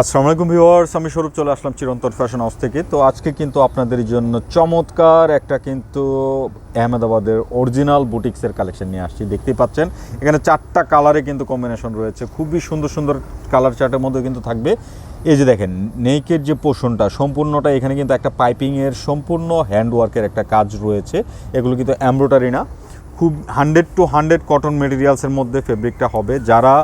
আসসালামু আলাইকুম ভিউয়ার্স, আমি স্বরূপ চলে আসলাম চিরন্তন ফ্যাশন হাউস থেকে। তো আজকে কিন্তু আপনাদের জন্য চমৎকার একটা কিন্তু আহমেদাবাদের অরিজিনাল বুটিক্সের কালেকশন নিয়ে আসছি। দেখতেই পাচ্ছেন, এখানে চারটা কালারে কিন্তু কম্বিনেশন রয়েছে। খুবই সুন্দর সুন্দর কালার চার্টের মধ্যে কিন্তু থাকবে। এই যে দেখেন, নেকের যে পোষণটা, সম্পূর্ণটা এখানে কিন্তু একটা পাইপিংয়ের সম্পূর্ণ হ্যান্ডওয়ার্কের একটা কাজ রয়েছে। এগুলো কিন্তু এমব্রয়ডারি না। খুব হান্ড্রেড টু হান্ড্রেড কটন মেটেরিয়ালসের মধ্যে ফেব্রিকটা হবে। যারা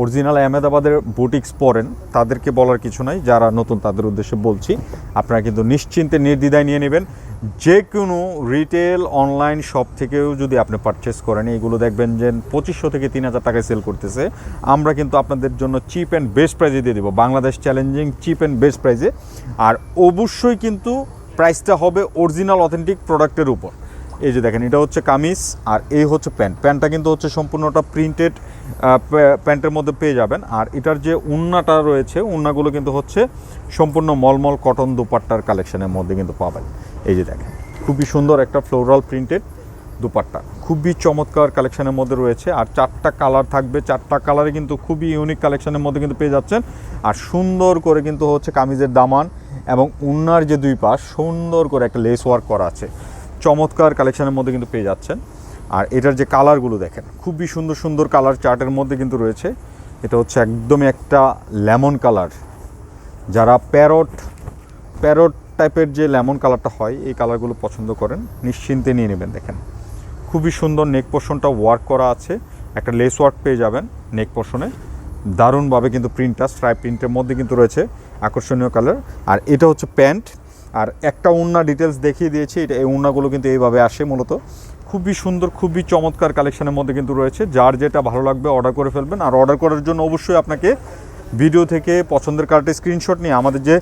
অরিজিনাল আহমেদাবাদের বুটিক্স পরেন, তাদেরকে বলার কিছু নাই, যারা নতুন তাদের উদ্দেশ্যে বলছি। আপনারা কিন্তু নিশ্চিন্তে নির্দ্বিধায় নিয়ে নেবেন। যে কোনো রিটেল অনলাইন শপ থেকেও যদি আপনি পারচেস করেন, এগুলো দেখবেন যে পঁচিশশো থেকে তিন হাজার টাকায় সেল করতেছে। আমরা কিন্তু আপনাদের জন্য চিপ অ্যান্ড বেস্ট প্রাইজে দিয়ে দেবো। Bangladesh challenging cheap and best প্রাইজে আর অবশ্যই কিন্তু প্রাইসটা হবে অরিজিনাল অথেন্টিক প্রোডাক্টের উপর। এই যে দেখেন, এটা হচ্ছে কামিজ আর এই হচ্ছে প্যান্ট। প্যান্টটা কিন্তু হচ্ছে সম্পূর্ণটা প্রিন্টেড প্যান্টের মধ্যে পেয়ে যাবেন। আর এটার যে উন্নাটা রয়েছে, উন্নাগুলো কিন্তু হচ্ছে সম্পূর্ণ মলমল কটন দুপাট্টার কালেকশনের মধ্যে কিন্তু পাবেন। এই যে দেখেন, খুবই সুন্দর একটা ফ্লোরাল প্রিন্টেড দুপাট্টা। খুবই চমৎকার কালেকশনের মধ্যে রয়েছে। আর চারটা কালার থাকবে। চারটা কালারে কিন্তু খুবই ইউনিক কালেকশনের মধ্যে কিন্তু পেয়ে যাচ্ছেন। আর সুন্দর করে কিন্তু হচ্ছে কামিজের দামান এবং উন্নার যে দুই পাশ, সুন্দর করে একটা লেস ওয়ার্ক করা আছে। চমৎকার কালেকশনের মধ্যে কিন্তু পেয়ে যাচ্ছেন। আর এটার যে কালারগুলো দেখেন, খুবই সুন্দর সুন্দর কালার চার্টের মধ্যে কিন্তু রয়েছে। এটা হচ্ছে একদমই একটা লেমন কালার যারা প্যারট প্যারট টাইপের যে লেমন কালারটা হয়, এই কালারগুলো পছন্দ করেন, নিশ্চিন্তে নিয়ে নেবেন দেখেন। খুবই সুন্দর নেক পোর্শনটা ওয়ার্ক করা আছে, একটা লেস ওয়ার্ক পেয়ে যাবেন নেক পোর্শনে দারুণভাবে কিন্তু প্রিন্টটা স্ট্রাইপ প্রিন্টের মধ্যে কিন্তু রয়েছে, আকর্ষণীয় কালার আর এটা হচ্ছে প্যান্ট আর একটা উন্না ডিটেলস দেখিয়ে দিয়েছি, এটা এই উন্নাগুলো কিন্তু এইভাবে আসে মূলত। খুবই সুন্দর, খুবই চমৎকার কালেকশনের মধ্যে কিন্তু রয়েছে। যার যেটা ভালো লাগবে অর্ডার করে ফেলবেন। আর অর্ডার করার জন্য অবশ্যই আপনাকে ভিডিও থেকে পছন্দের কার্ডের স্ক্রিনশট নিয়ে আমাদের যে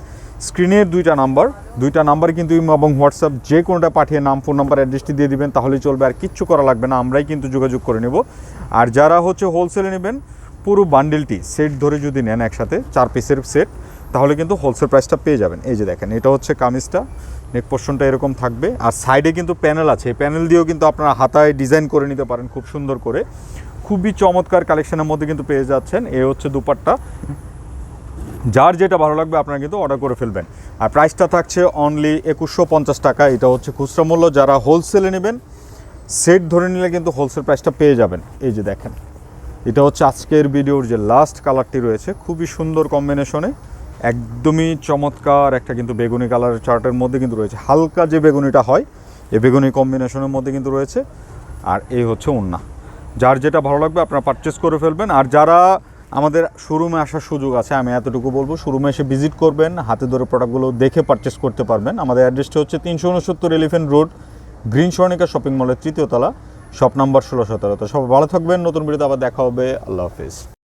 স্ক্রিনের দুইটা নাম্বার দুইটা নাম্বার কিন্তু এবং হোয়াটসঅ্যাপ যে কোনোটা পাঠিয়ে নাম ফোন নাম্বার অ্যাড্রেসটি দিয়ে দিবেন, তাহলেই চলবে। আর কিচ্ছু করা লাগবে না, আমরাই কিন্তু যোগাযোগ করে নেব। আর যারা হচ্ছে হোলসেলে নেবেন, পুরো বান্ডেলটি সেট ধরে যদি নেন একসাথে, চার পিসের সেট তাহলে কিন্তু হোলসেল প্রাইসটা পেয়ে যাবেন। এই যে দেখেন, এটা হচ্ছে কামিজটা নেক পোর্শনটা এরকম থাকবে। আর সাইডে কিন্তু প্যানেল আছে। এই প্যানেল দিয়েও কিন্তু আপনারা হাতায় ডিজাইন করে নিতে পারেন খুব সুন্দর করে। খুবই চমৎকার কালেকশনের মধ্যে কিন্তু পেয়ে যাচ্ছেন। এ হচ্ছে দুপাট্টা। যার যেটা ভালো লাগবে, আপনারা কিন্তু অর্ডার করে ফেলবেন। আর প্রাইসটা থাকছে অনলি একুশশো পঞ্চাশ টাকা। এটা হচ্ছে খুচরা মূল্য। যারা হোলসেলে নেবেন সেট ধরে নিলে কিন্তু হোলসেল প্রাইসটা পেয়ে যাবেন। এই যে দেখেন, এটা হচ্ছে আজকের ভিডিওর যে লাস্ট কালারটি রয়েছে, খুবই সুন্দর কম্বিনেশনে একদমই চমৎকার একটা কিন্তু বেগুনি কালারের চার্টের মধ্যে কিন্তু রয়েছে। হালকা যে বেগুনিটা হয় এই বেগুনি কম্বিনেশনের মধ্যে কিন্তু রয়েছে। আর এই হচ্ছে উন্না যার যেটা ভালো লাগবে আপনারা পারচেস করে ফেলবেন। আর যারা আমাদের শোরুমে আসার সুযোগ আছে, আমি এতটুকু বলব শোরুমে এসে ভিজিট করবেন, হাতে ধরে প্রোডাক্টগুলো দেখে পারচেস করতে পারবেন। আমাদের অ্যাড্রেসটা হচ্ছে তিনশো উনসত্তর Elephant Road Green Swarnika shopping মলের তৃতীয় তলা শপ নাম্বার ষোলো সতেরো। তো সব ভালো থাকবেন, নতুন ভিডিওতে আবার দেখা হবে। আল্লাহ হাফিজ।